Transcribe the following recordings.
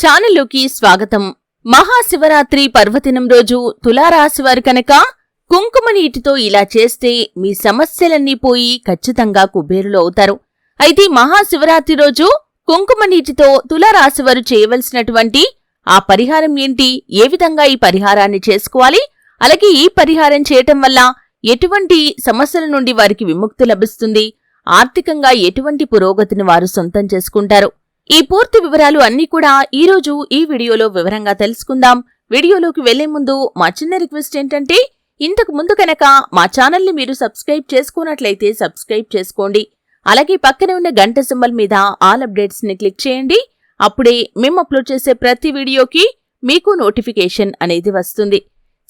ఛానల్లోకి స్వాగతం. మహాశివరాత్రి పర్వదినం రోజు తులారాశివారు కనుక కుంకుమ నీటితో ఇలా చేస్తే మీ సమస్యలన్నీ పోయి ఖచ్చితంగా కుబేరులు అవుతారు. అయితే మహాశివరాత్రి రోజు కుంకుమ నీటితో తులారాశివారు చేయవలసినటువంటి ఆ పరిహారం ఏంటి? ఏ విధంగా ఈ పరిహారాన్ని చేసుకోవాలి? అలాగే ఈ పరిహారం చేయటం వల్ల ఎటువంటి సమస్యల నుండి వారికి విముక్తి లభిస్తుంది? ఆర్థికంగా ఎటువంటి పురోగతిని వారు సొంతం చేసుకుంటారు? ఈ పూర్తి వివరాలు అన్నీ కూడా ఈ రోజు ఈ వీడియోలో వివరంగా తెలుసుకుందాం. వీడియోలోకి వెళ్ళే ముందు మా చిన్న రిక్వెస్ట్ ఏంటంటే ఇంతకు ముందు కనుక మా ఛానల్ని మీరు సబ్స్క్రైబ్ చేసుకున్నట్లయితే సబ్స్క్రైబ్ చేసుకోండి. అలాగే పక్కనే ఉన్న గంట సింబల్ మీద ఆల్ అప్డేట్స్ని క్లిక్ చేయండి. అప్పుడే మేము అప్లోడ్ చేసే ప్రతి వీడియోకి మీకు నోటిఫికేషన్ అనేది వస్తుంది.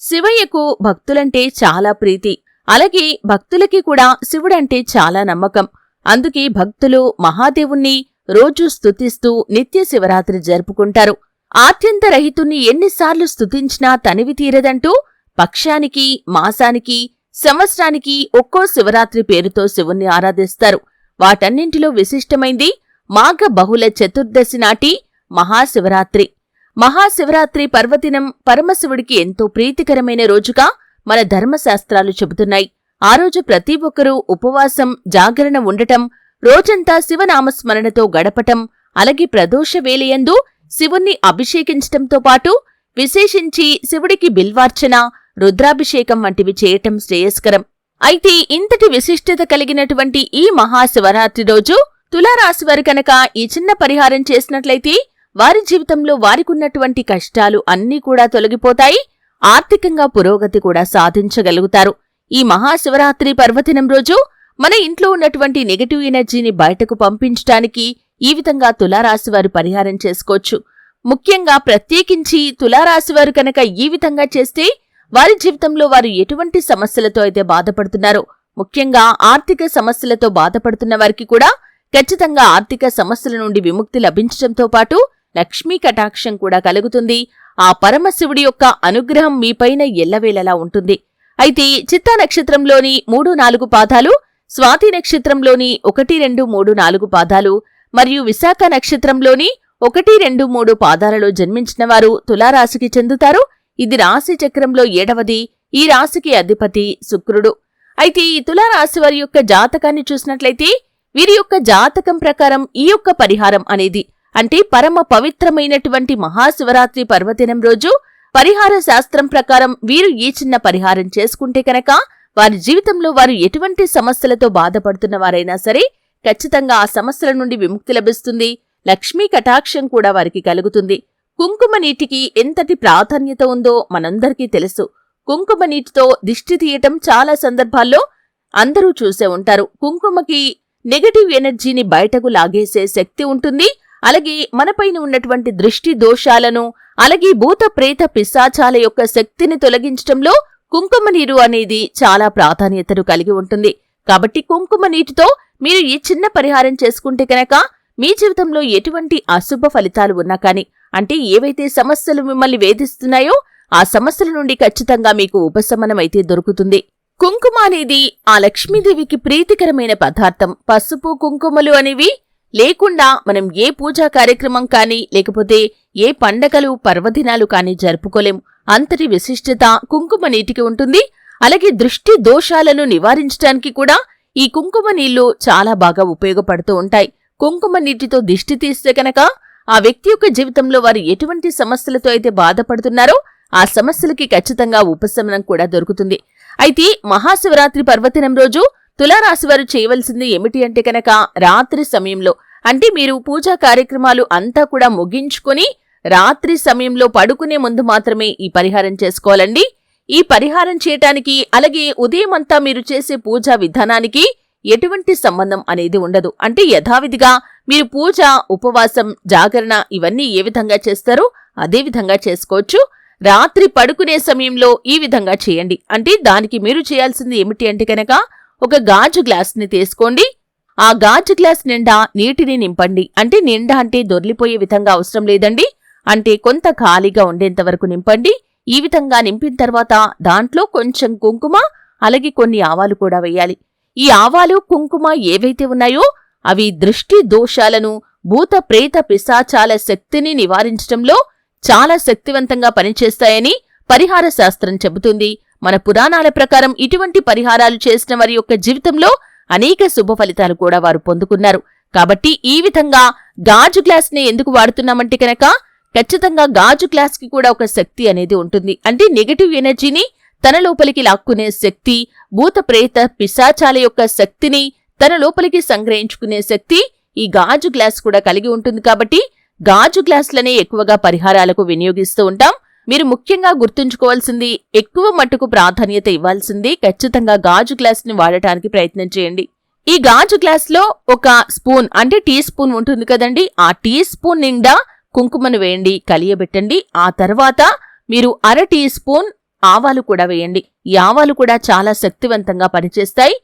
శివయ్యకు భక్తులంటే చాలా ప్రీతి. అలాగే భక్తులకి కూడా శివుడంటే చాలా నమ్మకం. అందుకే భక్తులు మహాదేవుణ్ణి రోజూ స్తుతిస్తూ నిత్య శివరాత్రి జరుపుకుంటారు. ఆత్యంత రహితుణ్ణి ఎన్నిసార్లు స్తుతించినా తనివి తీరదంటూ పక్షానికి మాసానికి సంవత్సరానికి ఒక్కో శివరాత్రి పేరుతో శివుణ్ణి ఆరాధిస్తారు. వాటన్నింటిలో విశిష్టమైంది మాఘ బహుళ చతుర్దశి నాటి మహాశివరాత్రి. మహాశివరాత్రి పర్వదినం పరమశివుడికి ఎంతో ప్రీతికరమైన రోజుగా మన ధర్మశాస్త్రాలు చెబుతున్నాయి. ఆ రోజు ప్రతి ఒక్కరూ ఉపవాసం జాగరణ ఉండటం రోజంతా శివనామస్మరణతో గడపటం అలాగే ప్రదోష వేలయందు శివుణ్ణి అభిషేకించటంతో పాటు విశేషించి శివుడికి బిల్వార్చన రుద్రాభిషేకం వంటివి చేయటం శ్రేయస్కరం. అయితే ఇంతటి విశిష్టత కలిగినటువంటి ఈ మహాశివరాత్రి రోజు తులారాశి వారు కనుక ఈ చిన్న పరిహారం చేసినట్లయితే వారి జీవితంలో వారికున్నటువంటి కష్టాలు అన్నీ కూడా తొలగిపోతాయి ఆర్థికంగా పురోగతి కూడా సాధించగలుగుతారు. ఈ మహాశివరాత్రి పర్వదినం రోజు మన ఇంట్లో ఉన్నటువంటి నెగటివ్ ఎనర్జీని బయటకు పంపించటానికి ఈ విధంగా తులారాశివారు పరిహారం చేసుకోవచ్చు. ముఖ్యంగా ప్రత్యేకించి తులారాశివారు కనుక ఈ విధంగా చేస్తే వారి జీవితంలో వారు ఎటువంటి సమస్యలతో అయితే బాధపడుతున్నారో ముఖ్యంగా ఆర్థిక సమస్యలతో బాధపడుతున్న వారికి కూడా ఖచ్చితంగా ఆర్థిక సమస్యల నుండి విముక్తి లభించడంతో పాటు లక్ష్మీ కటాక్షం కూడా కలుగుతుంది. ఆ పరమశివుడి యొక్క అనుగ్రహం మీపైన ఎల్లవేళలా ఉంటుంది. అయితే చిత్తా నక్షత్రంలోని మూడు నాలుగు పాదాలు స్వాతి నక్షత్రంలోని ఒకటి రెండు మూడు నాలుగు పాదాలు మరియు విశాఖ నక్షత్రంలోని ఒకటి రెండు మూడు పాదాలలో జన్మించిన వారు తులారాశికి చెందుతారు. ఇది రాశి చక్రంలో ఏడవది. ఈ రాశికి అధిపతి శుక్రుడు. అయితే ఈ తులారాశి వారి యొక్క జాతకాన్ని చూసినట్లయితే వీరి యొక్క జాతకం ప్రకారం ఈ యొక్క పరిహారం అనేది అంటే పరమ పవిత్రమైనటువంటి మహాశివరాత్రి పర్వదినం రోజు పరిహార శాస్త్రం ప్రకారం వీరు ఈ చిన్న పరిహారం చేసుకుంటే కనుక వారి జీవితంలో వారు ఎటువంటి సమస్యలతో బాధపడుతున్న వారైనా సరే ఖచ్చితంగా ఆ సమస్యల నుండి విముక్తి లభిస్తుంది. లక్ష్మీ కటాక్షం కూడా వారికి కలుగుతుంది. కుంకుమ నీటికి ఎంతటి ప్రాధాన్యత ఉందో మనందరికీ తెలుసు. కుంకుమ నీటితో దిష్టి తీయటం చాలా సందర్భాల్లో అందరూ చూసే ఉంటారు. కుంకుమకి నెగటివ్ ఎనర్జీని బయటకు లాగేసే శక్తి ఉంటుంది. అలాగే మనపైన ఉన్నటువంటి దృష్టి దోషాలను అలాగే భూత ప్రేత పిశాచాల యొక్క శక్తిని తొలగించటంలో కుంకుమ నీరు అనేది చాలా ప్రాధాన్యతను కలిగి ఉంటుంది. కాబట్టి కుంకుమ నీటితో మీరు ఈ చిన్న పరిహారం చేసుకుంటే కనుక మీ జీవితంలో ఎటువంటి అశుభ ఫలితాలు ఉన్నా కానీ అంటే ఏవైతే సమస్యలు మిమ్మల్ని వేధిస్తున్నాయో ఆ సమస్యల నుండి ఖచ్చితంగా మీకు ఉపశమనం అయితే దొరుకుతుంది. కుంకుమ అనేది ఆ లక్ష్మీదేవికి ప్రీతికరమైన పదార్థం. పసుపు కుంకుమలు అనేవి లేకుండా మనం ఏ పూజా కార్యక్రమం కానీ లేకపోతే ఏ పండగలు పర్వదినాలు కానీ జరుపుకోలేం. అంతటి విశిష్టత కుంకుమ నీటికి ఉంటుంది. అలాగే దృష్టి దోషాలను నివారించడానికి కూడా ఈ కుంకుమ నీళ్ళు చాలా బాగా ఉపయోగపడుతూ ఉంటాయి. కుంకుమ నీటితో దిష్టి తీస్తే కనుక ఆ వ్యక్తి యొక్క జీవితంలో వారు ఎటువంటి సమస్యలతో అయితే బాధపడుతున్నారో ఆ సమస్యలకి ఖచ్చితంగా ఉపశమనం కూడా దొరుకుతుంది. అయితే మహాశివరాత్రి పర్వదినం రోజు తులారాశివారు చేయవలసింది ఏమిటి అంటే కనుక రాత్రి సమయంలో అంటే మీరు పూజా కార్యక్రమాలు అంతా కూడా ముగించుకొని రాత్రి సమయంలో పడుకునే ముందు మాత్రమే ఈ పరిహారం చేసుకోవాలండి. ఈ పరిహారం చేయటానికి అలాగే ఉదయం అంతా మీరు చేసే పూజా విధానానికి ఎటువంటి సంబంధం అనేది ఉండదు. అంటే యథావిధిగా మీరు పూజ ఉపవాసం జాగరణ ఇవన్నీ ఏ విధంగా చేస్తారో అదే విధంగా చేసుకోవచ్చు. రాత్రి పడుకునే సమయంలో ఈ విధంగా చేయండి. అంటే దానికి మీరు చేయాల్సింది ఏమిటి అంటే కనుక ఒక గాజు గ్లాస్ని తీసుకోండి. ఆ గాజు గ్లాస్ నిండా నీటిని నింపండి. అంటే నిండా అంటే దొర్లిపోయే విధంగా అవసరం లేదండి. అంటే కొంత ఖాళీగా ఉండేంత వరకు నింపండి. ఈ విధంగా నింపిన తర్వాత దాంట్లో కొంచెం కుంకుమ అలాగే కొన్ని ఆవాలు కూడా వేయాలి. ఈ ఆవాలు కుంకుమ ఏవైతే ఉన్నాయో అవి దృష్టి దోషాలను భూత ప్రేత పిశాచాల శక్తిని నివారించటంలో చాలా శక్తివంతంగా పనిచేస్తాయని పరిహార శాస్త్రం చెబుతుంది. మన పురాణాల ప్రకారం ఇటువంటి పరిహారాలు చేసిన వారి యొక్క జీవితంలో అనేక శుభ ఫలితాలు కూడా వారు పొందుకున్నారు. కాబట్టి ఈ విధంగా గాజు గ్లాస్ని ఎందుకు వాడుతున్నామంటే కనుక ఖచ్చితంగా గాజు గ్లాస్కి కూడా ఒక శక్తి అనేది ఉంటుంది. అంటే నెగటివ్ ఎనర్జీని తన లోపలికి లాక్కునే శక్తి భూత ప్రేత పిశాచాల యొక్క శక్తిని తన లోపలికి సంగ్రహించుకునే శక్తి ఈ గాజు గ్లాస్ కూడా కలిగి ఉంటుంది. కాబట్టి గాజు గ్లాసులనే ఎక్కువగా పరిహారాలకు వినియోగిస్తూ ఉంటాం. మీరు ముఖ్యంగా గుర్తుంచుకోవాల్సింది ఎక్కువ మట్టుకు ప్రాధాన్యత ఇవ్వాల్సింది ఖచ్చితంగా గాజు గ్లాస్ని వాడటానికి ప్రయత్నం చేయండి. ఈ గాజు గ్లాస్లో ఒక స్పూన్ అంటే టీ స్పూన్ ఉంటుంది కదండి ఆ టీ స్పూన్ నిండా కుంకుమను వేయండి కలియబెట్టండి. ఆ తర్వాత మీరు అర టీ స్పూన్ ఆవాలు కూడా వేయండి. ఈ ఆవాలు కూడా చాలా శక్తివంతంగా పనిచేస్తాయి.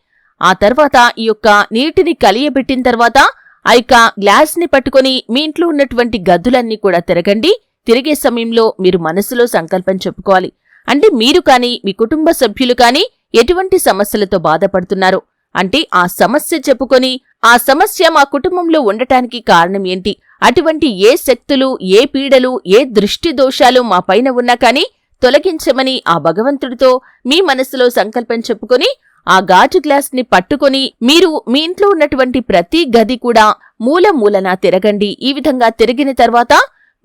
ఆ తర్వాత ఈ యొక్క నీటిని కలియబెట్టిన తర్వాత ఆ యొక్క గ్లాస్ని పట్టుకొని మీ ఇంట్లో ఉన్నటువంటి గద్దులన్నీ కూడా తిరగండి. తిరిగే సమయంలో మీరు మనసులో సంకల్పం చెప్పుకోవాలి. అంటే మీరు కానీ మీ కుటుంబ సభ్యులు కానీ ఎటువంటి సమస్యలతో బాధపడుతున్నారు? అంటే ఆ సమస్య చెప్పుకొని ఆ సమస్య మా కుటుంబంలో ఉండటానికి కారణం ఏంటి? అటువంటి ఏ శక్తులు ఏ పీడలు ఏ దృష్టి దోషాలు మా పైన ఉన్నా కానీ తొలగించమని ఆ భగవంతుడితో మీ మనసులో సంకల్పం చెప్పుకొని ఆ గాజు గ్లాస్ని పట్టుకొని మీరు మీ ఇంట్లో ఉన్నటువంటి ప్రతి గది కూడా మూల మూలన తిరగండి. ఈ విధంగా తిరిగిన తర్వాత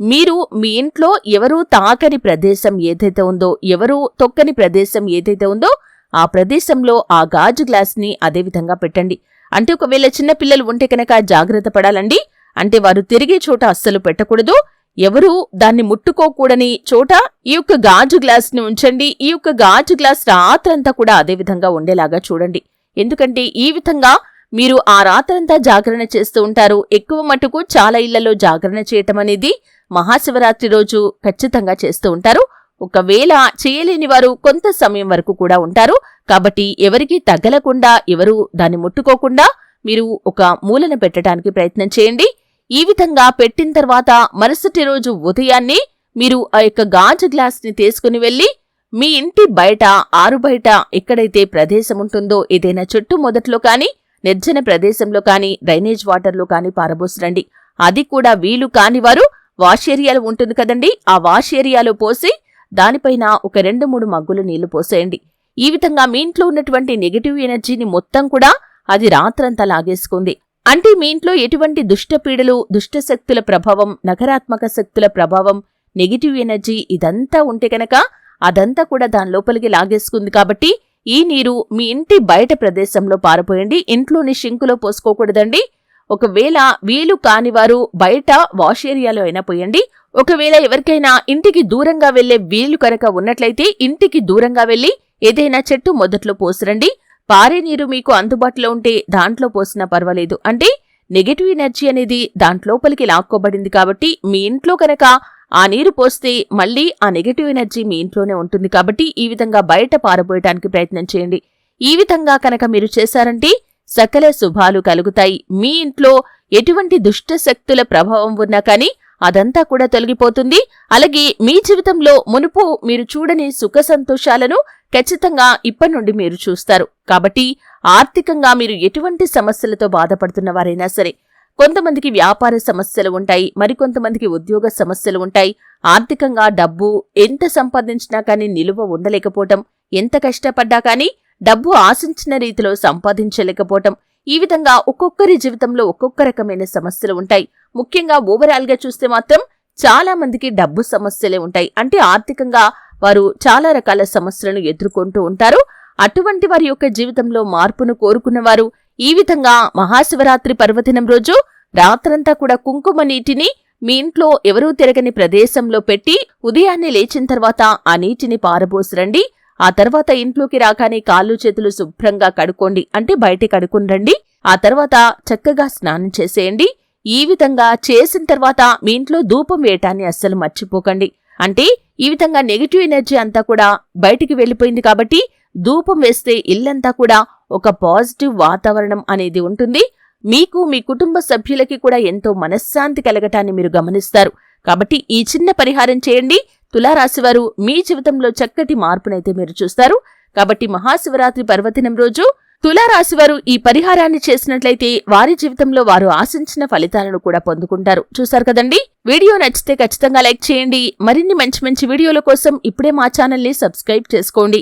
మీరు మీ ఇంట్లో ఎవరూ తాకని ప్రదేశం ఏదైతే ఉందో ఎవరూ తొక్కని ప్రదేశం ఏదైతే ఉందో ఆ ప్రదేశంలో ఆ గాజు గ్లాస్ని అదే విధంగా పెట్టండి. అంటే ఒకవేళ చిన్న పిల్లలు ఉంటే కనుక జాగ్రత్త పడాలండి. అంటే వారు తిరిగే చోట అస్సలు పెట్టకూడదు. ఎవరూ దాన్ని ముట్టుకోకూడని చోట ఈ యొక్క గాజు గ్లాస్ని ఉంచండి. ఈ యొక్క గాజు గ్లాస్ రాత్రంతా కూడా అదే విధంగా ఉండేలాగా చూడండి. ఎందుకంటే ఈ విధంగా మీరు ఆ రాత్రంతా జాగరణ చేస్తూ ఉంటారు. ఎక్కువ మటుకు చాలా ఇళ్ళలో జాగరణ చేయటం అనేది మహాశివరాత్రి రోజు ఖచ్చితంగా చేస్తూ ఉంటారు. ఒకవేళ చేయలేని వారు కొంత సమయం వరకు కూడా ఉంటారు. కాబట్టి ఎవరికీ తగ్గలకుండా ఎవరు దాన్ని ముట్టుకోకుండా మీరు ఒక మూలన పెట్టడానికి ప్రయత్నం చేయండి. ఈ విధంగా పెట్టిన తర్వాత మరుసటి రోజు ఉదయాన్నే మీరు ఆ యొక్క గాజు గ్లాస్ని తీసుకుని వెళ్ళి మీ ఇంటి బయట ఆరు బయట ఎక్కడైతే ప్రదేశం ఉంటుందో ఏదైనా చెట్టు మొదట్లో కానీ నిర్జన ప్రదేశంలో కానీ డ్రైనేజ్ వాటర్లో కానీ పారబోసిరండి. అది కూడా వీలు కాని వారు వాష్ ఏరియాలో ఉంటుంది కదండి. ఆ వాష్ ఏరియాలో పోసి దానిపైన ఒక రెండు మూడు మగ్గులు నీళ్ళు పోసేయండి. ఈ విధంగా మీ ఇంట్లో ఉన్నటువంటి నెగటివ్ ఎనర్జీని మొత్తం కూడా అది రాత్రంతా లాగేసుకుంది. అంటే మీ ఇంట్లో ఎటువంటి దుష్టపీడలు దుష్టశక్తుల ప్రభావం నకారాత్మక శక్తుల ప్రభావం నెగిటివ్ ఎనర్జీ ఇదంతా ఉంటే కనుక అదంతా కూడా దాని లోపలికి లాగేసుకుంది కాబట్టి ఈ నీరు మీ ఇంటి బయట ప్రదేశంలో పారిపోయండి. ఇంట్లోని షింకులో పోసుకోకూడదండి. ఒకవేళ వీలు కానివారు బయట వాష్ ఏరియాలో అయినా పోయండి. ఒకవేళ ఎవరికైనా ఇంటికి దూరంగా వెళ్ళే వీలు కనుక ఉన్నట్లయితే ఇంటికి దూరంగా వెళ్ళి ఏదైనా చెట్టు మొదట్లో పోసిరండి. పారే నీరు మీకు అందుబాటులో ఉంటే దాంట్లో పోసినా పర్వాలేదు. అంటే నెగటివ్ ఎనర్జీ అనేది దాంట్లోపలికి లాక్కోబడింది కాబట్టి మీ ఇంట్లో కనుక ఆ నీరు పోస్తే మళ్ళీ ఆ నెగటివ్ ఎనర్జీ మీ ఇంట్లోనే ఉంటుంది కాబట్టి ఈ విధంగా బయట పారబోయటానికి ప్రయత్నం చేయండి. ఈ విధంగా కనుక మీరు చేశారంటే సకల శుభాలు కలుగుతాయి. మీ ఇంట్లో ఎటువంటి దుష్ట శక్తుల ప్రభావం ఉన్నా కానీ అదంతా కూడా తొలగిపోతుంది. అలాగే మీ జీవితంలో మునుపు మీరు చూడని సుఖ సంతోషాలను ఖచ్చితంగా ఇప్పటి నుండి మీరు చూస్తారు. కాబట్టి ఆర్థికంగా మీరు ఎటువంటి సమస్యలతో బాధపడుతున్న వారైనా సరే కొంతమందికి వ్యాపార సమస్యలు ఉంటాయి మరికొంతమందికి ఉద్యోగ సమస్యలు ఉంటాయి. ఆర్థికంగా డబ్బు ఎంత సంపాదించినా కానీ నిలువ ఉండలేకపోవటం ఎంత కష్టపడ్డా కానీ డబ్బు ఆశించిన రీతిలో సంపాదించలేకపోవటం. ఈ విధంగా ఒక్కొక్కరి జీవితంలో ఒక్కొక్క రకమైన సమస్యలు ఉంటాయి. ముఖ్యంగా ఓవరాల్గా చూస్తే మాత్రం చాలా మందికి డబ్బు సమస్యలే ఉంటాయి. అంటే ఆర్థికంగా వారు చాలా రకాల సమస్యలను ఎదుర్కొంటూ ఉంటారు. అటువంటి వారి యొక్క జీవితంలో మార్పును కోరుకున్నవారు ఈ విధంగా మహాశివరాత్రి పర్వదినం రోజు రాత్రంతా కూడా కుంకుమ నీటిని మీ ఇంట్లో ఎవరూ తిరగని ప్రదేశంలో పెట్టి ఉదయాన్నే లేచిన తర్వాత ఆ నీటిని పారబోసిరండి. ఆ తర్వాత ఇంట్లోకి రాగానే కాళ్ళు చేతులు శుభ్రంగా కడుక్కోండి. అంటే బయటికి కడుక్కుని రండి ఆ తర్వాత చక్కగా స్నానం చేసేయండి. ఈ విధంగా చేసిన తర్వాత మీ ఇంట్లో ధూపం వేయటాన్ని అస్సలు మర్చిపోకండి. అంటే ఈ విధంగా నెగిటివ్ ఎనర్జీ అంతా కూడా బయటికి వెళ్ళిపోయింది కాబట్టి ధూపం వేస్తే ఇల్లంతా కూడా ఒక పాజిటివ్ వాతావరణం అనేది ఉంటుంది. మీకు మీ కుటుంబ సభ్యులకి కూడా ఎంతో మనశ్శాంతి కలగటాన్ని మీరు గమనిస్తారు. కాబట్టి ఈ చిన్న పరిహారం చేయండి. తులారాశివారు మీ జీవితంలో చక్కటి మార్పునైతే మీరు చూస్తారు. కాబట్టి మహాశివరాత్రి పర్వదినం రోజు తులారాశివారు ఈ పరిహారాన్ని చేసినట్లయితే వారి జీవితంలో వారు ఆశించిన ఫలితాలను కూడా పొందుకుంటారు. చూశారు కదండి? వీడియో నచ్చితే ఖచ్చితంగా లైక్ చేయండి. మరిన్ని మంచి మంచి వీడియోల కోసం ఇప్పుడే మా ఛానల్ని సబ్స్క్రైబ్ చేసుకోండి.